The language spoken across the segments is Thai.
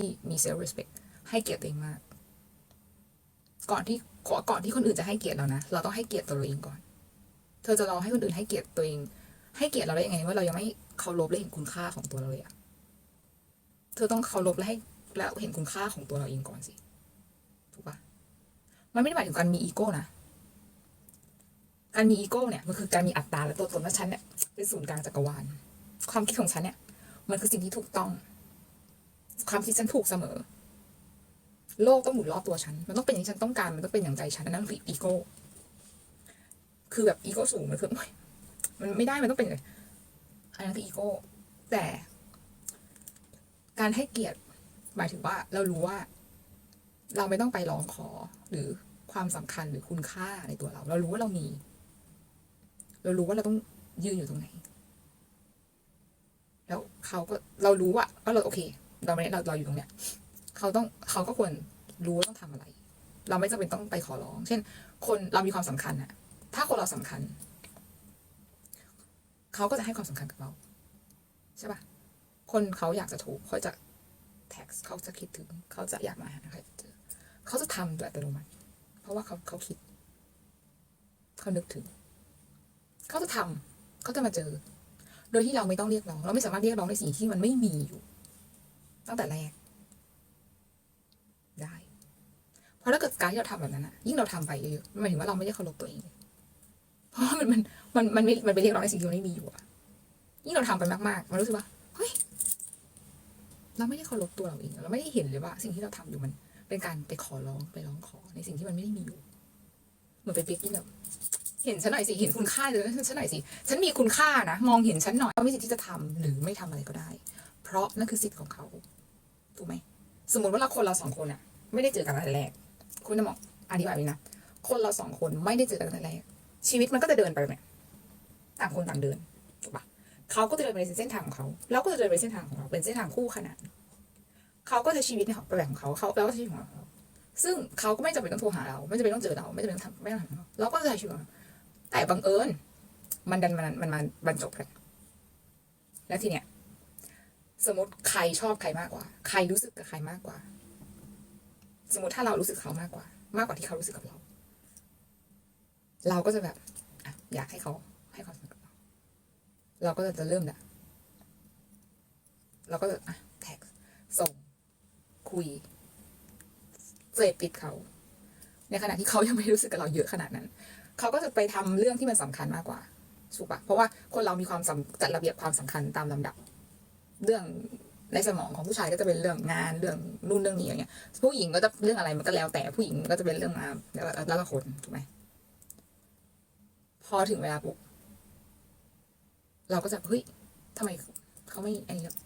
ที่มี self respect ให้เกียรติตัวเองมาก ก่อนที่ก่อนก่อนที่คนอื่นจะให้เกียรติเรานะ เราต้องให้เกียรติตัวเราเองก่อน เธอจะรอให้คนอื่นให้เกียรติตัวเอง ให้เกียรติเราได้ยังไงว่าเรายังไม่เคารพและเห็นคุณค่าของตัวเราเลยอะเธอต้องเคารพและให้และเห็นคุณค่าของตัวเราเองก่อนสิ ถูกปะมันไม่ได้หมายถึงการมีอีโก้นะ การมีอีโก้เนี่ยมันคือการมีอัตตาและตัวตนว่าฉันเนี่ยเป็นศูนย์กลางจักรวาล ความคิดของฉันเนี่ย มันคือสิ่งที่ถูกต้อง ความคิดฉันถูกเสมอ โลกต้องหมุนรอบตัวฉัน มันต้องเป็นอย่างที่ฉันต้องการ มันต้องเป็นอย่างใจฉันอันนั่นคืออีโก้ คือแบบอีโก้สูงมันคือมันไม่ได้ มันต้องเป็นอย่างนี้อันนั้นคืออีโก้ แต่การให้เกียรติหมายถึงว่าเรารู้ว่า เราไม่ต้องไปร้องขอหรือความสำคัญหรือคุณค่าในตัวเรา เรารู้ว่าเรามี เรารู้ว่าเราต้องยืนอยู่ตรงไหน แล้วเขาก็เรารู้ว่าว่าเราโอเค เราไม่ได้เราเราอยู่ตรงเนี้ยเขาต้องเขาก็ควรรู้ต้องทำอะไร เราไม่จำเป็นต้องไปขอร้อง เช่น คนเรามีความสำคัญอะถ้าคนเราสำคัญ เขาก็จะให้ความสำคัญกับเรา ใช่ปะคนเขาอยากจะถูกเขาจะแท็กเขาจะคิดถึง เขาจะอยากมาหาใครเจอเขาจะทำโดยอัตโนมัติ เพราะว่าเขาเขาคิด เขานึกถึง เขาจะทำเขาจะมาเจอ โดยที่เราไม่ต้องเรียกร้อง เราไม่สามารถเรียกร้องในสิ่งที่มันไม่มีอยู่ ตั้งแต่แรก ได้ เพราะถ้าเกิดการที่เราทำแบบนั้นอะยิ่งเราทำไปเยอะๆมันหมายถึงว่าเราไม่ได้เคารพตัวเอง เพราะมันมันมันมันไม่มันไปเรียกร้องในสิ่งที่มันไม่มีอยู่อะยิ่งเราทำไปมากๆ มันรู้สึกว่าเฮ้ยเราไม่ได้เคารพตัวเราเองเราไม่ได้เห็นเลยว่า สิ่งที่เราทำอยู่มันเป็นการไปขอร้องไปร้องขอในสิ่งที่มันไม่ได้มีอยู่เหมือนไปเปียกที่แบบเห็นฉันหน่อยสิ เห็นคุณค่าเลยฉันหน่อยสิ ฉันมีคุณค่านะ มองเห็นฉันหน่อยเขามีสิทธิ์ที่จะทำหรือไม่ทำอะไรก็ได้ เพราะนั่นคือสิทธิ์ของเขา ถูกไหมสมมติว่าเราคนเราสองคนอะไม่ได้เจอกันตั้งแต่แรก คุณจะมองอธิบายเลยนะคนเราสองคนไม่ได้เจอกันตั้งแต่แรกชีวิตมันก็จะเดินไปแบบเนี่ยต่างคนต่างเดินถูกปะเขาก็จะเดินไปในเส้นทางของเขาเราก็จะเดินไปเส้นทางของเราเป็นเส้นทางคู่ขนานเขาก็จะชีวิตในของแบบของเขาเขาเราก็ชีวิตของเราซึ่งเขาก็ไม่จำเป็นต้องโทรหาเรา ไม่จำเป็นต้องเจอเรา ไม่จำเป็นต้องทำไม่ต้องทำเราก็จะใช้ชีวิตแต่บังเอิญ มันดันมันมันมันบรรจบกันแล้วทีเนี้ย สมมติใครชอบใครมากกว่า ใครรู้สึกกับใครมากกว่า สมมติถ้าเรารู้สึกเขามากกว่า มากกว่าที่เขารู้สึกกับเรา เราก็จะแบบอยากให้เขาให้ความสำคัญเราเราก็จะเริ่มแหละเราก็จะอะแท็กส่ง คุยเสพติดเขา ในขณะที่เขายังไม่รู้สึกกับเราเยอะขนาดนั้น เขาก็จะไปทำเรื่องที่มันสำคัญมากกว่าถูกปะเพราะว่าคนเรามีความสำจัดระเบียบความสำคัญตามลำดับ เรื่องในสมองของผู้ชายก็จะเป็นเรื่องงานเรื่องนู่นเรื่องนี้อย่างเงี้ย ผู้หญิงก็จะเรื่องอะไรมันก็แล้วแต่ผู้หญิงก็จะเป็นเรื่องงาแล้วแล้วก็คนถูกไหมพอถึงเวลาปุ๊บเราก็จะเฮ้ยทำไมเขาไม่อันนี้แล้ว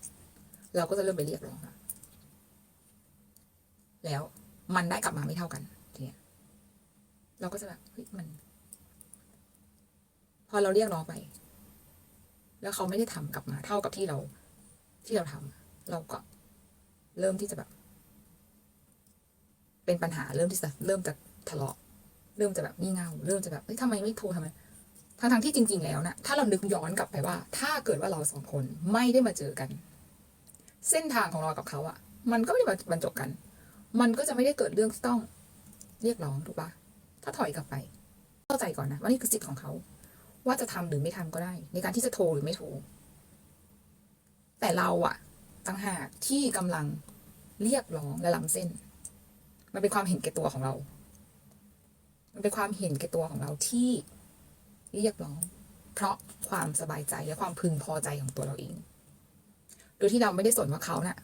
เราก็จะเริ่มไปเรียกร้องแล้วมันได้กลับมาไม่เท่ากันทีเนี้ยเราก็จะแบบเฮ้ยมัน พอเราเรียกร้องไป แล้วเขาไม่ได้ทำกลับมาเท่ากับที่เรา ที่เราทำเราก็เริ่มที่จะแบบ เป็นปัญหาเริ่มที่จะเริ่มจะทะเลาะ เริ่มจะแบบงี่เง่าเริ่มจะแบบเฮ้ยทำไมไม่โทรทำไมทั้งทั้งที่จริง ๆ แล้วนะถ้าเรานึกย้อนกลับไปว่า ถ้าเกิดว่าเราสองคนไม่ได้มาเจอกัน เส้นทางของเรากับเขาอะมันก็ไม่ได้มาบรรจบกัน มันก็จะไม่ได้เกิดเรื่องต้องเรียกร้องถูกปะถ้าถอยกลับไป เข้าใจก่อนนะว่านี่คือสิทธิ์ของเขา ว่าจะทำหรือไม่ทำก็ได้ ในการที่จะโทรหรือไม่โทร แต่เราอะต่างหากที่กำลังเรียกร้องและล้ำเส้น มันเป็นความเห็นแก่ตัวของเรา มันเป็นความเห็นแก่ตัวของเราที่เรียกร้อง เพราะความสบายใจและความพึงพอใจของตัวเราเอง โดยที่เราไม่ได้สนว่าเขาเนะ่ะ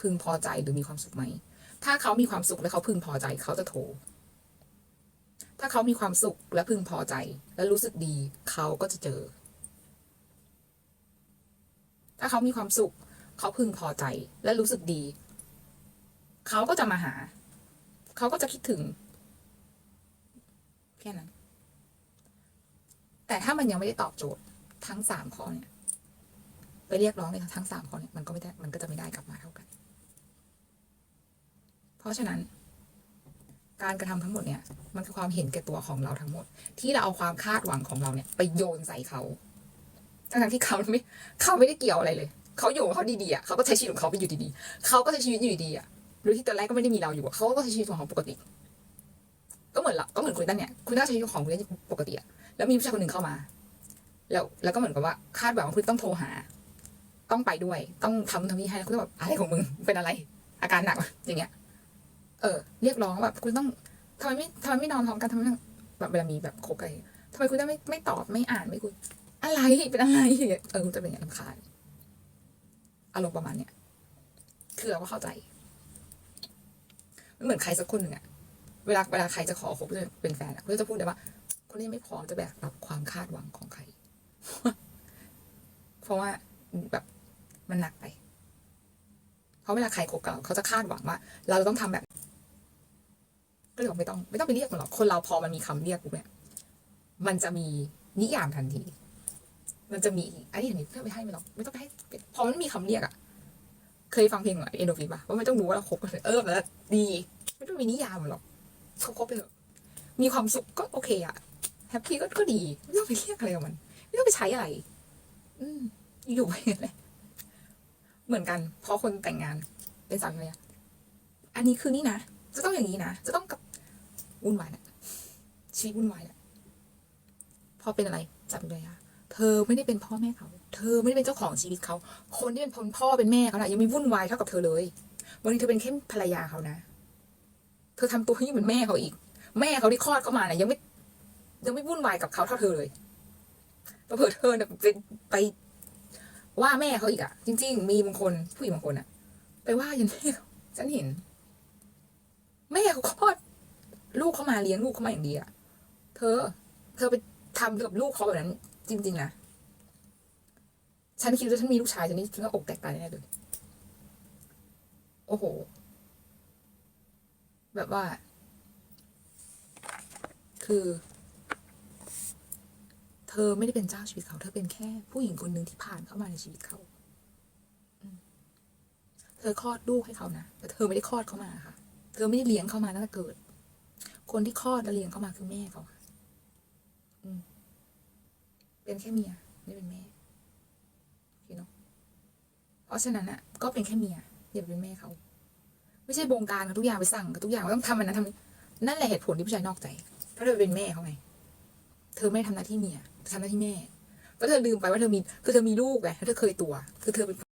พึงพอใจหรือมีความสุขไหม ถ้าเขามีความสุขและเขาพึงพอใจเขาจะโทร ถ้าเขามีความสุขและพึงพอใจ และรู้สึกดีเขาก็จะเจอ ถ้าเขามีความสุข เขาพึงพอใจและรู้สึกดี เขาก็จะมาหา เขาก็จะคิดถึง แค่นั้น แต่ถ้ามันยังไม่ได้ตอบโจทย์ทั้งสามข้อเนี่ยไปเรียกร้องในทั้งสามข้อเนี่ยมันก็ไม่ได้มันก็จะไม่ได้กลับมาเท่ากัน เพราะฉะนั้น การกระทำทั้งหมดเนี่ย มันคือความเห็นแก่ตัวของเราทั้งหมด ที่เราเอาความคาดหวังของเราเนี่ย ไปโยนใส่เขา ทั้งที่เขาไม่เขาไม่ได้เกี่ยวอะไรเลย เขาอยู่ของเขาดีๆอะเขาก็ใช้ชีวิตของเขาไปอยู่ดีๆเขาก็ใช้ชีวิตอยู่ดีๆอะโดยที่ตอนแรกก็ไม่ได้มีเราอยู่เขาก็ใช้ชีวิตของเขาปกติ ก็เหมือนละก็เหมือนคุณตั้นเนี่ยคุณตั้นใช้ชีวิตของคุณได้ปกติอะแล้วมีผู้ชายคนหนึ่งเข้ามา แล้วแล้วก็เหมือนกับว่าคาดหวังว่าคุณต้องโทรหา ต้องไปด้วย ต้องทำทำนี่ให้คุณต้องแบบอะไรของมึงเป็นอะไร อาการหนักวะอย่างเงี้ย เออ เรียกร้องแบบคุณต้องทำไมไม่ทำไมไม่นอนพร้อมกันทำไมแบบเวลามีแบบโคบกันทำไมคุณต้องไม่ไม่ตอบไม่อ่านไม่คุย อะไรเป็นอะไรเออจะเป็นอย่างรำคาญอารมณ์ประมาณเนี้ยคือเราก็เข้าใจมันเหมือนใครสักคนหนึ่งอะเวลาเวลาใครจะขอคบจะเป็นแฟนอะเขาจะพูดเลยว่า คนนี้ไม่พร้อมจะแบกรับความคาดหวังของใคร เพราะว่าแบบมันหนักไป เพราะเวลาใครคบกับเราเขาจะคาดหวังว่า เราจะต้องทำแบบ ก็เลยบอกไม่ต้อง ไม่ต้องไปเรียกมันหรอกคนเราพอมันมีคำเรียกปุ๊บเนี่ยมันจะมีนิยามทันที มันจะมีอันนี้อันนี้ไม่ต้องไปให้มันหรอกไม่ต้องไปให้พอมันมีคำเรียกอะเคยฟังเพลงเอ็นโดฟินป่ะว่าไม่ต้องรู้ว่าเราคบกันเออแล้วดี ไม่ต้องมีนิยามหรอกคบไปเถอะมีความสุขก็โอเคอะแฮปปี้ก็ก็ดีไม่ต้องไปเรียกอะไรกับมัน ไม่ต้องไปใช้อะไร อืมอยู่ไปอย่างนั้นแหละเหมือนกันพอคนแต่งงานเป็นสามีภรรยาอันนี้คือนี่นะ จะต้องอย่างนี้นะ จะต้องกับวุ่นวายนะชีวิตวุ่นวายนะพอเป็นอะไรจับเป็นภรรยา เธอไม่ได้เป็นพ่อแม่เขา เธอไม่ได้เป็นเจ้าของชีวิตเขา คนที่เป็นพ่อพ่อเป็นแม่เขานะยังไม่วุ่นวายเท่ากับเธอเลยวันนี้เธอเป็นแค่ภรรยาเขานะ เธอทำตัวยิ่งเหมือนแม่เขาอีก แม่เขาที่คลอดเขามานะยังไม่ ยังไม่วุ่นวายกับเขาเท่าเธอเลยเผื่อเธอเนี่ยเป็นไปว่าแม่เขาอีกอะจริง ๆ มีบางคนผู้หญิงบางคนอะไปว่ายันแม่ฉันเห็น แม่เขาคลอดลูกเขามาเลี้ยงลูกเขามาอย่างดีอะเธอ เธอไปทำกับลูกเขาแบบนั้น จริง ๆ นะ ฉันคิดว่าฉันมีลูกชายฉันนี่ฉันก็อกแตกตายแน่เลยโอ้โห แบบว่า คือ เธอไม่ได้เป็นเจ้าชีวิตเขา เธอเป็นแค่ผู้หญิงคนหนึ่งที่ผ่านเข้ามาในชีวิตเขา เธอคลอดลูกให้เขานะ แต่เธอไม่ได้คลอดเขามาค่ะ เธอไม่ได้เลี้ยงเขามาตั้งแต่เกิด คนที่คลอดและเลี้ยงเขามาคือแม่เขาค่ะ อืม เป็นแค่เมียไม่เป็นแม่โอเคเนาะเพราะฉะนั้นอะก็เป็นแค่เมียอย่าเป็นแม่เขาไม่ใช่บงการกับทุกอย่างไปสั่งกับทุกอย่างว่าต้องทำมันนะทำนี่นั่นแหละเหตุผลที่ผู้ชายนอกใจเพราะเธอเป็นแม่เขาไงเธอไม่ได้ทำหน้าที่เมียทำหน้าที่แม่เพราะเธอลืมไปว่าเธอมีคือเธอมีลูกไงแล้วเธอเคยตัว คือเธอเป็น